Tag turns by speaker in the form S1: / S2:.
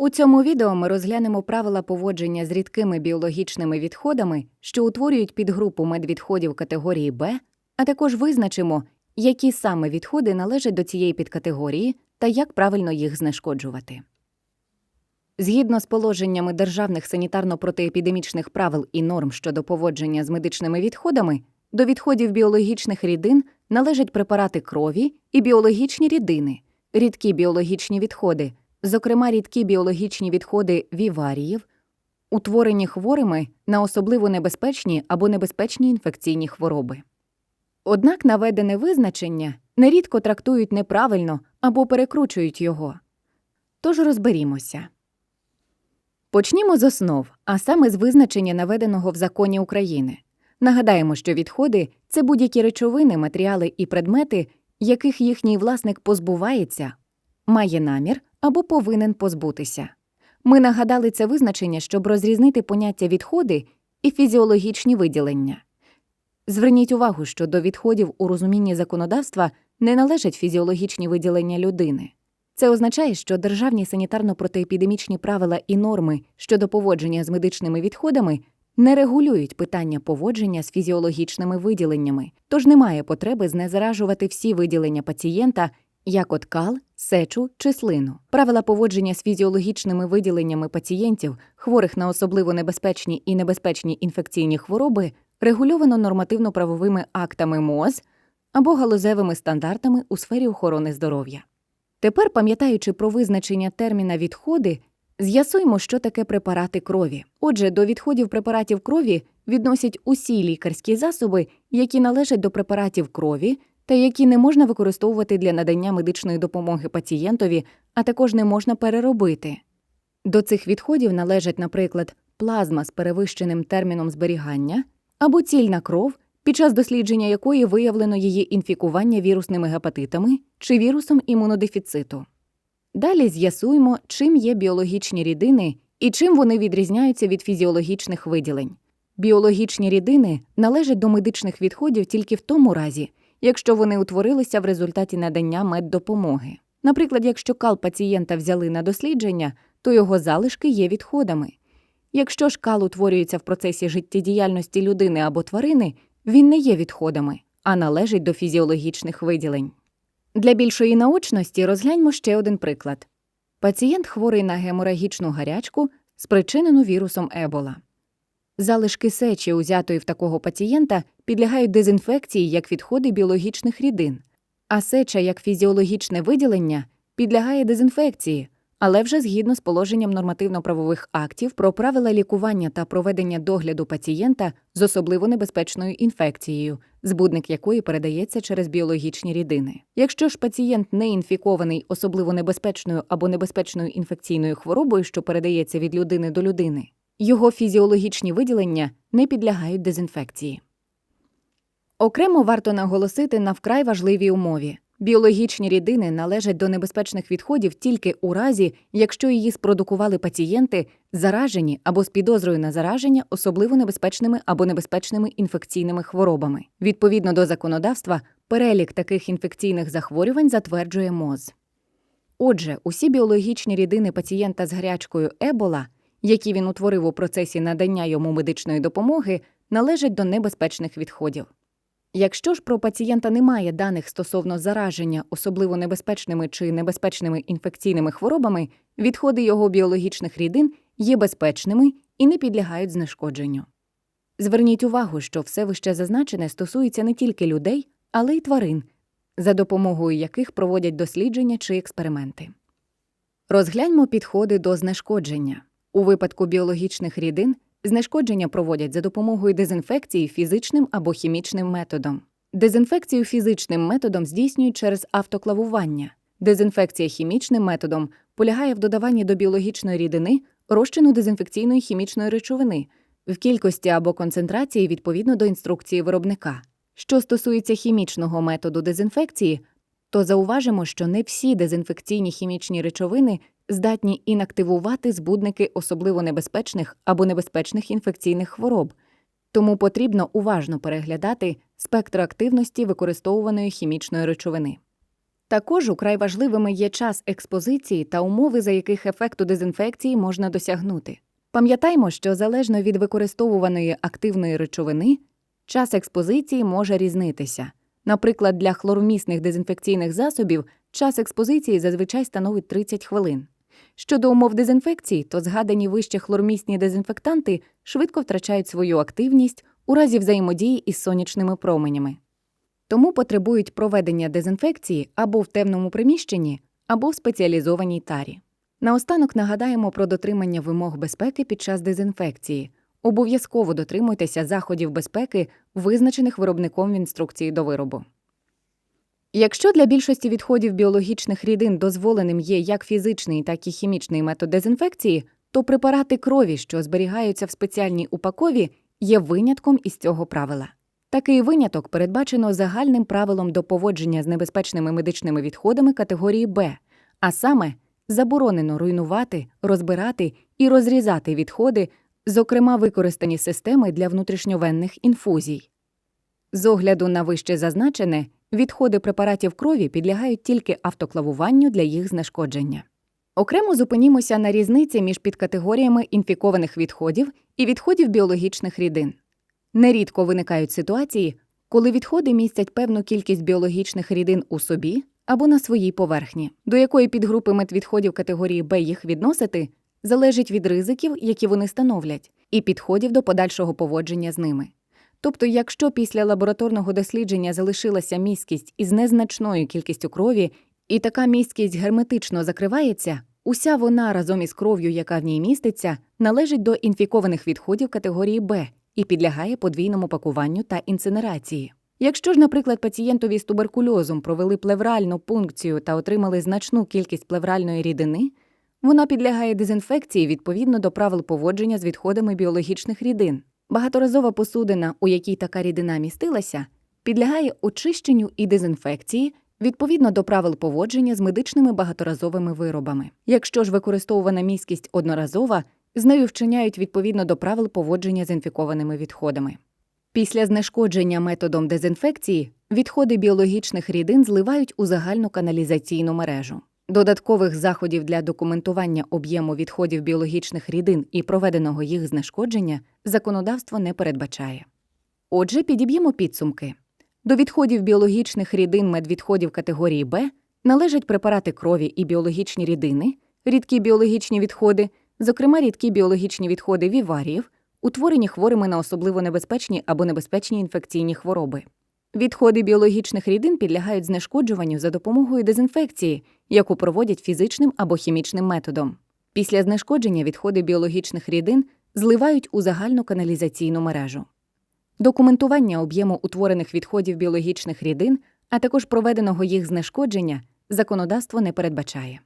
S1: У цьому відео ми розглянемо правила поводження з рідкими біологічними відходами, що утворюють підгрупу медвідходів категорії Б, а також визначимо, які саме відходи належать до цієї підкатегорії та як правильно їх знешкоджувати. Згідно з положеннями державних санітарно-протиепідемічних правил і норм щодо поводження з медичними відходами, до відходів біологічних рідин належать препарати крові і біологічні рідини, рідкі біологічні відходи, зокрема рідкі біологічні відходи віваріїв, утворені хворими на особливо небезпечні або небезпечні інфекційні хвороби. Однак наведене визначення нерідко трактують неправильно або перекручують його. Тож розберімося. Почнімо з основ, а саме з визначення наведеного в законі України. Нагадаємо, що відходи це будь-які речовини, матеріали і предмети, яких їхній власник позбувається, має намір або повинен позбутися. Ми нагадали це визначення, щоб розрізнити поняття відходи і фізіологічні виділення. Зверніть увагу, що до відходів у розумінні законодавства не належать фізіологічні виділення людини. Це означає, що державні санітарно-протиепідемічні правила і норми щодо поводження з медичними відходами не регулюють питання поводження з фізіологічними виділеннями, тож немає потреби знезаражувати всі виділення пацієнта, як от кал, сечу чи слину. Правила поводження з фізіологічними виділеннями пацієнтів, хворих на особливо небезпечні і небезпечні інфекційні хвороби, регульовано нормативно-правовими актами МОЗ або галузевими стандартами у сфері охорони здоров'я. Тепер, пам'ятаючи про визначення терміна відходи, з'ясуємо, що таке препарати крові. Отже, до відходів препаратів крові відносять усі лікарські засоби, які належать до препаратів крові та які не можна використовувати для надання медичної допомоги пацієнтові, а також не можна переробити. До цих відходів належать, наприклад, плазма з перевищеним терміном зберігання або цільна кров, під час дослідження якої виявлено її інфікування вірусними гепатитами чи вірусом імунодефіциту. Далі з'ясуємо, чим є біологічні рідини і чим вони відрізняються від фізіологічних виділень. Біологічні рідини належать до медичних відходів тільки в тому разі, якщо вони утворилися в результаті надання меддопомоги. Наприклад, якщо кал пацієнта взяли на дослідження, то його залишки є відходами. Якщо ж кал утворюється в процесі життєдіяльності людини або тварини, він не є відходами, а належить до фізіологічних виділень. Для більшої наочності розгляньмо ще один приклад. Пацієнт хворий на геморагічну гарячку, спричинену вірусом Ебола. Залишки сечі, узятої в такого пацієнта, підлягають дезінфекції як відходи біологічних рідин, а сеча як фізіологічне виділення підлягає дезінфекції, але вже згідно з положенням нормативно-правових актів про правила лікування та проведення догляду пацієнта з особливо небезпечною інфекцією, збудник якої передається через біологічні рідини. Якщо ж пацієнт не інфікований особливо небезпечною або небезпечною інфекційною хворобою, що передається від людини до людини, його фізіологічні виділення не підлягають дезінфекції. Окремо варто наголосити на вкрай важливій умові. Біологічні рідини належать до небезпечних відходів тільки у разі, якщо її спродукували пацієнти, заражені або з підозрою на зараження особливо небезпечними або небезпечними інфекційними хворобами. Відповідно до законодавства, перелік таких інфекційних захворювань затверджує МОЗ. Отже, усі біологічні рідини пацієнта з гарячкою Ебола, які він утворив у процесі надання йому медичної допомоги, належать до небезпечних відходів. Якщо ж про пацієнта немає даних стосовно зараження особливо небезпечними чи небезпечними інфекційними хворобами, відходи його біологічних рідин є безпечними і не підлягають знешкодженню. Зверніть увагу, що все вище зазначене стосується не тільки людей, але й тварин, за допомогою яких проводять дослідження чи експерименти. Розгляньмо підходи до знешкодження. У випадку біологічних рідин Знешкодження проводять за допомогою дезінфекції фізичним або хімічним методом. Дезінфекцію фізичним методом здійснюють через автоклавування. Дезінфекція хімічним методом полягає в додаванні до біологічної рідини розчину дезінфекційної хімічної речовини в кількості або концентрації відповідно до інструкції виробника. Що стосується хімічного методу дезінфекції, то зауважимо, що не всі дезінфекційні хімічні речовини здатні інактивувати збудники особливо небезпечних або небезпечних інфекційних хвороб, тому потрібно уважно переглядати спектр активності використовуваної хімічної речовини. Також украй важливими є час експозиції та умови, за яких ефекту дезінфекції можна досягнути. Пам'ятаймо, що залежно від використовуваної активної речовини, час експозиції може різнитися. Наприклад, для хлоромісних дезінфекційних засобів час експозиції зазвичай становить 30 хвилин. Щодо умов дезінфекції, то згадані вище хлормісні дезінфектанти швидко втрачають свою активність у разі взаємодії із сонячними променями. Тому потребують проведення дезінфекції або в темному приміщенні, або в спеціалізованій тарі. Наостанок нагадаємо про дотримання вимог безпеки під час дезінфекції. Обов'язково дотримуйтеся заходів безпеки, визначених виробником в інструкції до виробу. Якщо для більшості відходів біологічних рідин дозволеним є як фізичний, так і хімічний метод дезінфекції, то препарати крові, що зберігаються в спеціальній упакові, є винятком із цього правила. Такий виняток передбачено загальним правилом до поводження з небезпечними медичними відходами категорії Б, а саме заборонено руйнувати, розбирати і розрізати відходи, зокрема використані системи для внутрішньовенних інфузій. З огляду на вище зазначене, відходи препаратів крові підлягають тільки автоклавуванню для їх знешкодження. Окремо зупинімося на різниці між підкатегоріями інфікованих відходів і відходів біологічних рідин. Нерідко виникають ситуації, коли відходи містять певну кількість біологічних рідин у собі або на своїй поверхні, до якої підгрупи медвідходів категорії Б їх відносити, залежить від ризиків, які вони становлять, і підходів до подальшого поводження з ними. Тобто, якщо після лабораторного дослідження залишилася міськість із незначною кількістю крові, і така міськість герметично закривається, уся вона разом із кров'ю, яка в ній міститься, належить до інфікованих відходів категорії Б і підлягає подвійному пакуванню та інцинерації. Якщо ж, наприклад, пацієнтові з туберкульозом провели плевральну пункцію та отримали значну кількість плевральної рідини, вона підлягає дезінфекції відповідно до правил поводження з відходами біологічних рідин. Багаторазова посудина, у якій така рідина містилася, підлягає очищенню і дезінфекції відповідно до правил поводження з медичними багаторазовими виробами. Якщо ж використовувана міськість одноразова, з нею вчиняють відповідно до правил поводження з інфікованими відходами. Після знешкодження методом дезінфекції відходи біологічних рідин зливають у загальну каналізаційну мережу. Додаткових заходів для документування об'єму відходів біологічних рідин і проведеного їх знешкодження законодавство не передбачає. Отже, підіб'ємо підсумки. До відходів біологічних рідин медвідходів категорії Б належать препарати крові і біологічні рідини, рідкі біологічні відходи, зокрема рідкі біологічні відходи віваріїв, утворені хворими на особливо небезпечні або небезпечні інфекційні хвороби. Відходи біологічних рідин підлягають знешкоджуванню за допомогою дезінфекції, яку проводять фізичним або хімічним методом. Після знешкодження відходи біологічних рідин зливають у загальну каналізаційну мережу. Документування об'єму утворених відходів біологічних рідин, а також проведеного їх знешкодження, законодавство не передбачає.